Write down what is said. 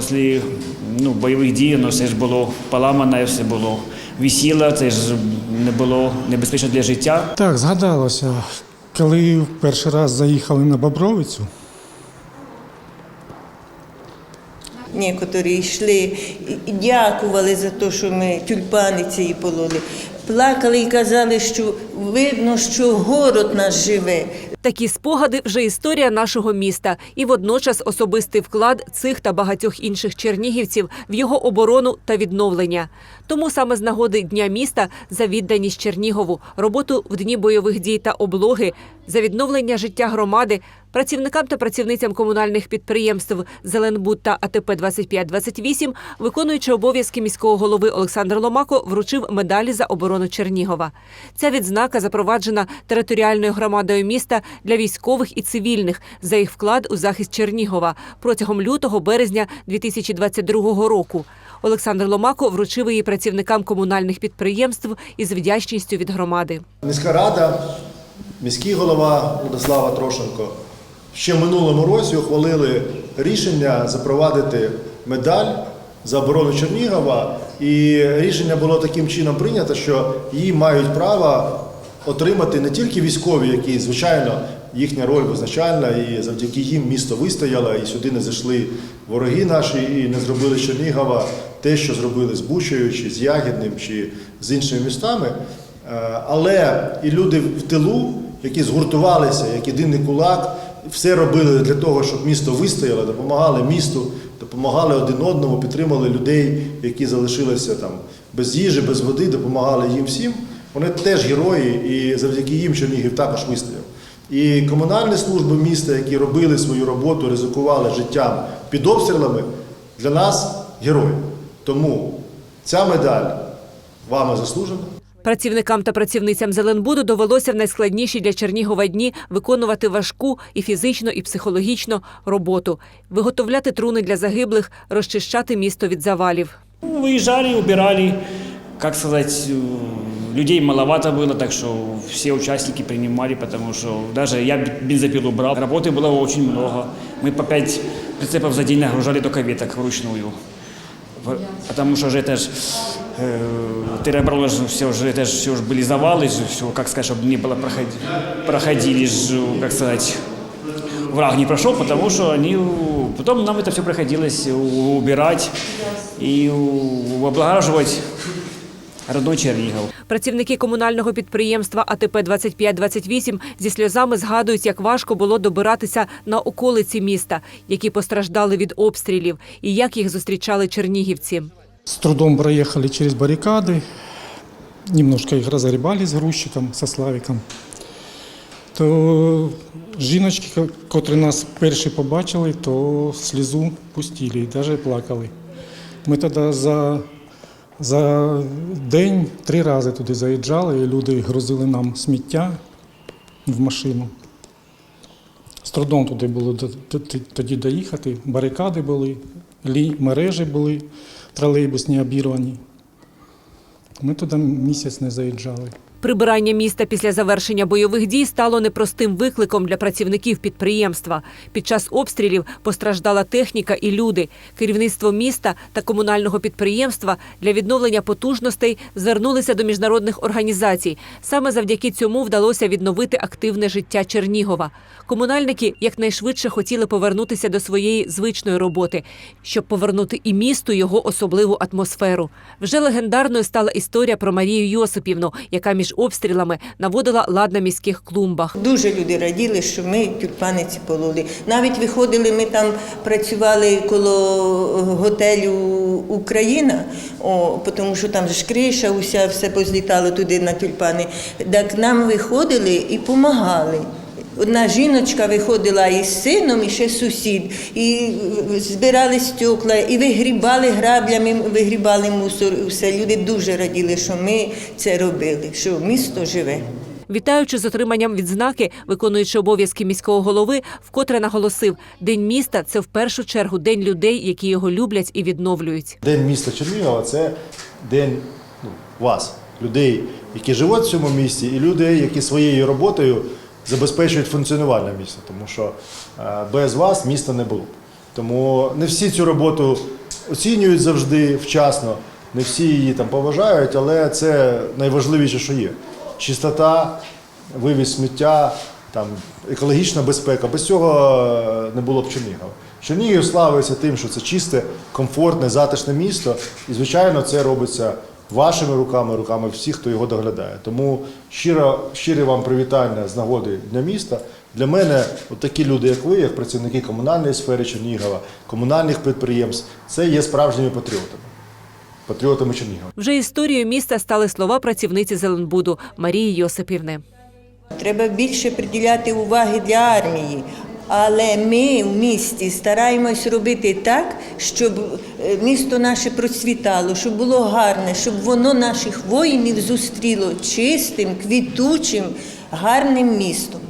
Після ну, бойових дій ну, все ж було поламане, все було висіло, це ж не було небезпечно для життя. Так, згадалося, коли перший раз заїхали на Бобровицю, Некоторі йшли і- дякували за те, що ми тюльпани ці пололи. Плакали і казали, що видно, що город наш живе. Такі спогади вже історія нашого міста і водночас особистий вклад цих та багатьох інших чернігівців в його оборону та відновлення. Тому саме з нагоди Дня міста за відданість Чернігову, роботу в дні бойових дій та облоги, відновлення життя громади, працівникам та працівницям комунальних підприємств Зеленбуд та АТП 2528, виконуючи обов'язки міського голови Олександр Ломако, вручив медалі за оборону Чернігова. Ця відзнака запроваджена територіальною громадою міста для військових і цивільних за їх вклад у захист Чернігова протягом лютого-березня 2022 року. Олександр Ломако вручив її працівникам комунальних підприємств із вдячністю від громади. Міська рада, міський голова Владислава Трошенко ще минулому році ухвалили рішення запровадити медаль за оборону Чернігова. І рішення було таким чином прийнято, що її мають право отримати не тільки військові, які, звичайно, їхня роль визначальна, і завдяки їм місто вистояло, і сюди не зайшли вороги наші, і не зробили Чернігова те, що зробили з Бучею, чи з Ягідним, чи з іншими містами. Е, Але і люди в тилу, які згуртувалися, як єдиний кулак, все робили для того, щоб місто вистояло, допомагали місту, допомагали один одному, підтримали людей, які залишилися там без їжі, без води, допомагали їм всім. Вони теж герої, і завдяки їм Чернігів також вистояв. І комунальні служби міста, які робили свою роботу, ризикували життям під обстрілами, для нас герої. Тому ця медаль вами заслужена. Працівникам та працівницям Зеленбуду довелося в найскладніші для Чернігова дні виконувати важку і фізично, і психологічно роботу, виготовляти труни для загиблих, розчищати місто від завалів. Ну, Выезжали, убирали, как сказать, э, людей маловато было, так что все участники принимали, потому что даже я б- бензопилу брал. Работы было очень много. Мы по пять прицепов за день нагружали только веток вручную. В- Потому что же это ж э, ты брал же все уже, это ж все уже были завалы, же все, как сказать, чтобы не было проходи, проходили, ж, как сказать, враг не прошел, потому что они, у- потом нам это все приходилось у- убирать и у- облагораживать родной Чернигов. Працівники комунального підприємства АТП 2528 зі сльозами згадують, як важко було добиратися на околиці міста, які постраждали від обстрілів, і як їх зустрічали чернігівці. с трудом проехали через баррикады, немножко их разгребали с грузчиком, со Славиком. То жіночки, котрі нас перші побачили, то слізу пустили і навіть плакали. Ми тоді за, за день три рази туди заїжджали, і люди грузили нам сміття в машину. З трудом туди було тоді доїхати. Барикади були, мережі були тролейбусні обірвані. Ми туди місяць не заїжджали. Прибирання міста після завершення бойових дій стало непростим викликом для працівників підприємства. Під час обстрілів постраждала техніка і люди. Керівництво міста та комунального підприємства для відновлення потужностей звернулися до міжнародних організацій. Саме завдяки цьому вдалося відновити активне життя Чернігова. Комунальники якнайшвидше хотіли повернутися до своєї звичної роботи, щоб повернути і місту його особливу атмосферу. Вже легендарною стала історія про Марію Йосипівну, яка між обстрілами наводила лад на міських клумбах. Дуже люди раділи, що ми тюльпани ці пололи. Навіть виходили, ми там працювали коло готелю Україна, о, тому що там ж криша, уся все позлітало туди на тюльпани. Так нам виходили і допомагали. Одна жіночка виходила із сином, і ще сусід, і збирали стекла, і вигрібали граблями, вигрібали мусор. і Все люди дуже раділи, що ми це робили, що місто живе. Вітаючи з отриманням відзнаки, виконуючи обов'язки міського голови, вкотре наголосив: День міста це в першу чергу день людей, які його люблять і відновлюють. День міста Чернігова це день ну, вас, людей, які живуть в цьому місті, і людей, які своєю роботою забезпечують функціонування міста, тому що е, без вас міста не було. б. Тому не всі цю роботу оцінюють завжди вчасно, не всі її там поважають, але це найважливіше, що є. Чистота, вивіз сміття, там, екологічна безпека. Без цього е, не було б Чернігова. Чернігів славиться тим, що це чисте, комфортне, затишне місто. І, звичайно, це робиться вашими руками, руками всіх, хто його доглядає. Тому щиро, щире вам привітання з нагоди Дня міста. Для мене от такі люди, як ви, як працівники комунальної сфери Чернігова, комунальних підприємств, це є справжніми патріотами. Патріотами Чернігова. Вже історією міста стали слова працівниці Зеленбуду Марії Йосипівни. Треба більше приділяти уваги для армії. Але ми в місті стараємось робити так, щоб е, місто наше процвітало, щоб було гарне, щоб воно наших воїнів зустріло чистим, квітучим, гарним містом.